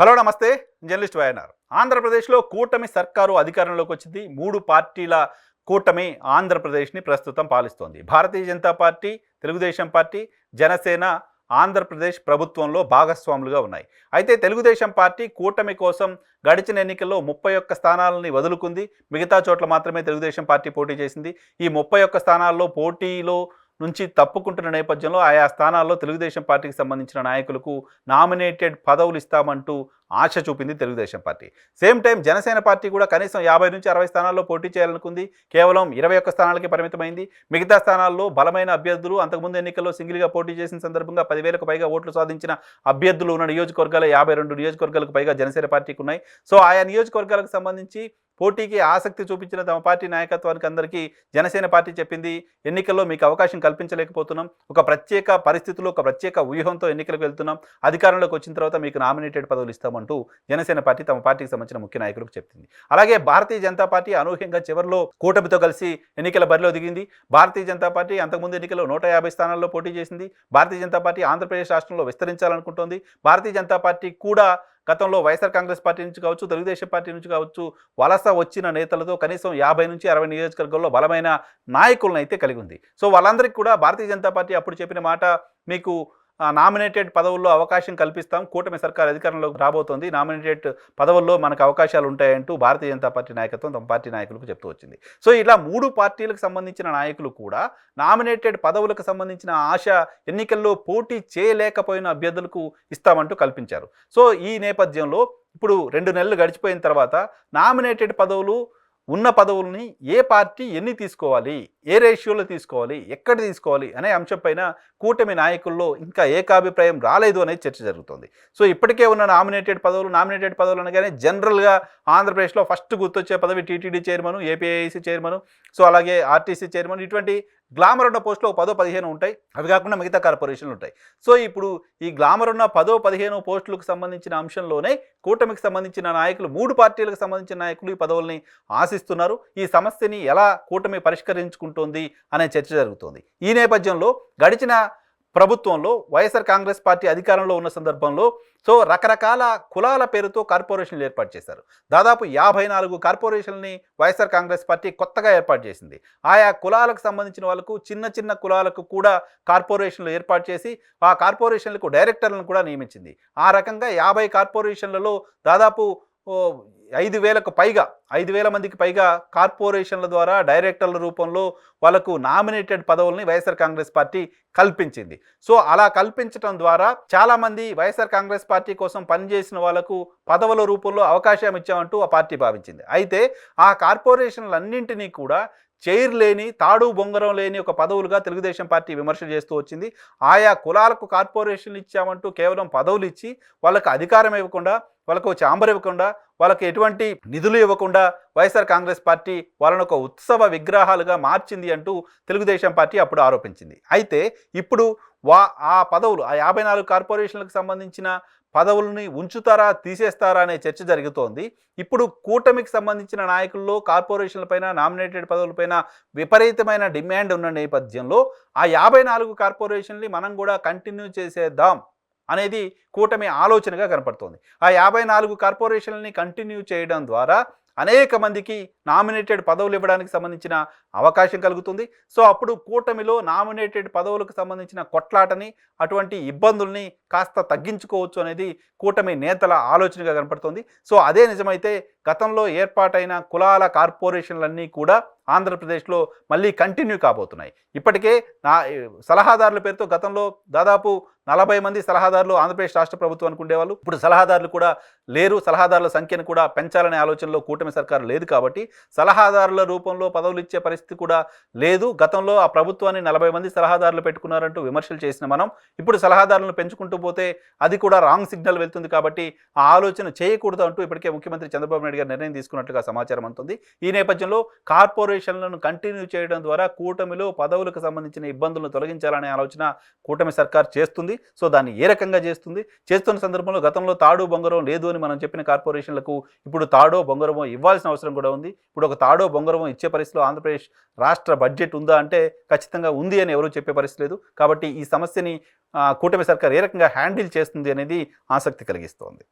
Hello నమస్తే. Journalist YNR. ఆంధ్రప్రదేశ్లో కూటమి సర్కారు అధికారంలోకి వచ్చింది. మూడు పార్టీల కూటమి ఆంధ్రప్రదేశ్ని ప్రస్తుతం పాలిస్తోంది. భారతీయ జనతా పార్టీ తెలుగుదేశం పార్టీ జనసేన ఆంధ్రప్రదేశ్ ప్రభుత్వంలో భాగస్వాములుగా ఉన్నాయి. అయితే తెలుగుదేశం పార్టీ కూటమి కోసం గడిచిన ఎన్నికల్లో ముప్పై ఒక్క స్థానాలని వదులుకుంది. మిగతా చోట్ల మాత్రమే తెలుగుదేశం పార్టీ పోటీ చేసింది. ఈ ముప్పై ఒక్క స్థానాల్లో పోటీలో నుంచి తప్పుకుంటున్న నేపథ్యంలో ఆయా స్థానాల్లో తెలుగుదేశం పార్టీకి సంబంధించిన నాయకులకు నామినేటెడ్ పదవులు ఇస్తామంటూ ఆశ చూపింది Telugu Desam party. Same time Janasena party కూడా కనీసం యాభై నుంచి అరవై స్థానాల్లో పోటీ చేయాలనుకుంది. కేవలం ఇరవై ఒక్క స్థానాలకి పరిమితమైంది. మిగతా స్థానాల్లో బలమైన అభ్యర్థులు అంతకుముందు ఎన్నికల్లో సింగిల్గా పోటీ చేసిన సందర్భంగా పదివేలకు పైగా ఓట్లు సాధించిన అభ్యర్థులు ఉన్న నియోజకవర్గాల యాభై రెండు నియోజకవర్గాలకు పైగా జనసేన పార్టీకి ఉన్నాయి. సో ఆయా నియోజకవర్గాలకు సంబంధించి పోటీకి ఆసక్తి చూపించిన తమ పార్టీ నాయకత్వానికి అందరికీ జనసేన పార్టీ చెప్పింది ఎన్నికల్లో మీకు అవకాశం కల్పించలేకపోతున్నాం. ఒక ప్రత్యేక పరిస్థితులు ఒక ప్రత్యేక వ్యూహంతో ఎన్నికలకు వెళ్తున్నాం. అధికారంలోకి వచ్చిన తర్వాత మీకు నామినేటెడ్ పదవులు అంటూ జనసేన పార్టీ తమ పార్టీకి సంబంధించిన ముఖ్య నాయకులకు చెప్పింది అలాగే భారతీయ జనతా పార్టీ అనూహ్యంగా చివరిలో కూటమితో కలిసి ఎన్నికల బరిలో దిగింది. భారతీయ జనతా పార్టీ అంతకుముందు ఎన్నికల్లో నూట యాభై స్థానాల్లో పోటీ చేసింది. భారతీయ జనతా పార్టీ ఆంధ్రప్రదేశ్ రాష్ట్రంలో విస్తరించాలనుకుంటోంది. భారతీయ జనతా పార్టీ కూడా గతంలో వైఎస్ఆర్ కాంగ్రెస్ పార్టీ నుంచి కావచ్చు తెలుగుదేశం పార్టీ నుంచి కావచ్చు వలస వచ్చిన నేతలతో కనీసం యాభై నుంచి అరవై నియోజకవర్గాల్లో బలమైన నాయకులను అయితే కలిగి ఉంది. సో వాళ్ళందరికీ కూడా భారతీయ జనతా పార్టీ అప్పుడు చెప్పిన మాట మీకు నామినేటెడ్ పదవుల్లో అవకాశం కల్పిస్తాం. కూటమి సర్కార్ అధికారంలోకి రాబోతోంది. నామినేటెడ్ పదవుల్లో మనకు అవకాశాలు ఉంటాయంటూ భారతీయ జనతా పార్టీ నాయకత్వం తమ పార్టీ నాయకులకు చెప్తూ వచ్చింది. సో ఇలా మూడు పార్టీలకు సంబంధించిన నాయకులు కూడా నామినేటెడ్ పదవులకు సంబంధించిన ఆశ ఎన్నికల్లో పోటీ చేయలేకపోయిన అభ్యర్థులకు ఇస్తామంటూ కల్పించారు. సో ఈ నేపథ్యంలో ఇప్పుడు రెండు నెలలు గడిచిపోయిన తర్వాత నామినేటెడ్ పదవులు ఉన్న పదవుల్ని ఏ పార్టీ ఎన్ని తీసుకోవాలి? ఏ రేషియోలో తీసుకోవాలి ఎక్కడ తీసుకోవాలి అనే అంశంపైన కూటమి నాయకుల్లో ఇంకా ఏకాభిప్రాయం రాలేదు అనేది చర్చ జరుగుతుంది. సో ఇప్పటికే ఉన్న నామినేటెడ్ పదవులు నామినేటెడ్ పదవులు అనగానే జనరల్గా ఆంధ్రప్రదేశ్లో ఫస్ట్ గుర్తొచ్చే పదవి TTD chairman APIIC chairman so అలాగే ఆర్టీసీ చైర్మన్ ఇటువంటి గ్లామర్ ఉన్న పోస్టులు ఒక పదో పదిహేను ఉంటాయి. అవి కాకుండా మిగతా కార్పొరేషన్లు ఉంటాయి. సో ఇప్పుడు ఈ గ్లామర్ ఉన్న పదో పదిహేను పోస్టులకు సంబంధించిన అంశంలోనే కూటమికి సంబంధించిన నాయకులు మూడు పార్టీలకు సంబంధించిన నాయకులు ఈ పదవుల్ని ఆశిస్తున్నారు. ఈ సమస్యని ఎలా కూటమి పరిష్కరించుకుంటోంది అనే చర్చ జరుగుతోంది. ఈ నేపథ్యంలో గడిచిన ప్రభుత్వంలో వైఎస్ఆర్ కాంగ్రెస్ పార్టీ అధికారంలో ఉన్న సందర్భంలో సో రకరకాల కులాల పేరుతో కార్పొరేషన్లు ఏర్పాటు చేశారు. దాదాపు యాభై నాలుగు కార్పొరేషన్ని వైఎస్ఆర్ కాంగ్రెస్ పార్టీ కొత్తగా ఏర్పాటు చేసింది. ఆయా కులాలకు సంబంధించిన వాళ్ళకు చిన్న చిన్న కులాలకు కూడా కార్పొరేషన్లు ఏర్పాటు చేసి ఆ కార్పొరేషన్లకు డైరెక్టర్లను కూడా నియమించింది. ఆ రకంగా యాభై కార్పొరేషన్లలో దాదాపు ఐదు వేలకు పైగా ఐదు వేల మందికి పైగా కార్పొరేషన్ల ద్వారా డైరెక్టర్ల రూపంలో వాళ్ళకు నామినేటెడ్ పదవుల్ని వైఎస్ఆర్ కాంగ్రెస్ పార్టీ కల్పించింది. సో అలా కల్పించడం ద్వారా చాలామంది వైఎస్ఆర్ కాంగ్రెస్ పార్టీ కోసం పనిచేసిన వాళ్ళకు పదవుల రూపంలో అవకాశం ఇచ్చామంటూ ఆ పార్టీ భావించింది. అయితే ఆ కార్పొరేషన్లన్నింటినీ కూడా చైర్ లేని తాడు బొంగరం లేని ఒక పదవులుగా తెలుగుదేశం పార్టీ విమర్శ చేస్తూ వచ్చింది. ఆయా కులాలకు కార్పొరేషన్లు ఇచ్చామంటూ కేవలం పదవులు ఇచ్చి వాళ్ళకు అధికారం ఇవ్వకుండా వాళ్ళకు చాంబర్ ఇవ్వకుండా వాళ్ళకి ఎటువంటి నిధులు ఇవ్వకుండా వైఎస్ఆర్ కాంగ్రెస్ పార్టీ వాళ్ళను ఒక ఉత్సవ విగ్రహాలుగా మార్చింది అంటూ తెలుగుదేశం పార్టీ అప్పుడు ఆరోపించింది. అయితే ఇప్పుడు వా ఆ పదవులు ఆ యాభై నాలుగు కార్పొరేషన్లకు సంబంధించిన పదవులని ఉంచుతారా తీసేస్తారా అనే చర్చ జరుగుతోంది. ఇప్పుడు కూటమికి సంబంధించిన నాయకుల్లో కార్పొరేషన్లపైన నామినేటెడ్ పదవులపైన విపరీతమైన డిమాండ్ ఉన్న నేపథ్యంలో ఆ యాభై నాలుగు కార్పొరేషన్ని మనం కూడా కంటిన్యూ చేసేద్దాం. అనేది కూటమి ఆలోచనగా కనపడుతోంది. ఆ యాభై నాలుగు కార్పొరేషన్లని కంటిన్యూ చేయడం ద్వారా అనేక మందికి నామినేటెడ్ పదవులు ఇవ్వడానికి సంబంధించిన అవకాశం కలుగుతుంది. సో అప్పుడు కూటమిలో నామినేటెడ్ పదవులకు సంబంధించిన కొట్లాటని అటువంటి ఇబ్బందుల్ని కాస్త తగ్గించుకోవచ్చు అనేది కూటమి నేతల ఆలోచనగా కనపడుతుంది. సో అదే నిజమైతే గతంలో ఏర్పాటైన కులాల కార్పొరేషన్లన్నీ కూడా ఆంధ్రప్రదేశ్లో మళ్ళీ కంటిన్యూ కాబోతున్నాయి. ఇప్పటికే నా సలహాదారుల పేరుతో గతంలో దాదాపు నలభై మంది సలహాదారులు ఆంధ్రప్రదేశ్ రాష్ట్ర ప్రభుత్వానికి ఉండేవాళ్ళు ఇప్పుడు సలహాదారులు కూడా లేరు సలహాదారుల సంఖ్యను కూడా పెంచాలనే ఆలోచనలో కూటమి సర్కారు లేదు కాబట్టి సలహాదారుల రూపంలో పదవులు ఇచ్చే పరిస్థితి కూడా లేదు. గతంలో ఆ ప్రభుత్వాన్ని నలభై మంది సలహాదారులు పెట్టుకున్నారంటూ విమర్శలు చేసిన మనం ఇప్పుడు సలహాదారులను పెంచుకుంటూ పోతే అది కూడా రాంగ్ సిగ్నల్ వెళ్తుంది కాబట్టి ఆ ఆలోచన చేయకూడదు అంటూ ఇప్పటికే ముఖ్యమంత్రి చంద్రబాబు నాయుడు గారు నిర్ణయం తీసుకున్నట్టుగా సమాచారం అందుతుంది. ఈ నేపథ్యంలో కార్పొరేషన్లను కంటిన్యూ చేయడం ద్వారా కూటమిలో పదవులకు సంబంధించిన ఇబ్బందులను తొలగించాలనే ఆలోచన కూటమి సర్కార్ చేస్తుంది. సో దాన్ని ఏ రకంగా చేస్తుంది? చేస్తున్న సందర్భంలో గతంలో తాడు బొంగరం లేదు అని మనం చెప్పిన కార్పొరేషన్లకు ఇప్పుడు తాడో బొంగరమో ఇవ్వాల్సిన అవసరం కూడా ఉంది. ఇప్పుడు ఒక తాడో బొంగరమో ఇచ్చే పరిస్థితిలో ఆంధ్రప్రదేశ్ రాష్ట్ర బడ్జెట్ ఉందా అంటే ఖచ్చితంగా ఉంది అని ఎవరూ చెప్పే పరిస్థితి లేదు. కాబట్టి ఈ సమస్యని కూటమి సర్కార్ ఏ రకంగా హ్యాండిల్ చేస్తుంది అనేది ఆసక్తి కలిగిస్తోంది.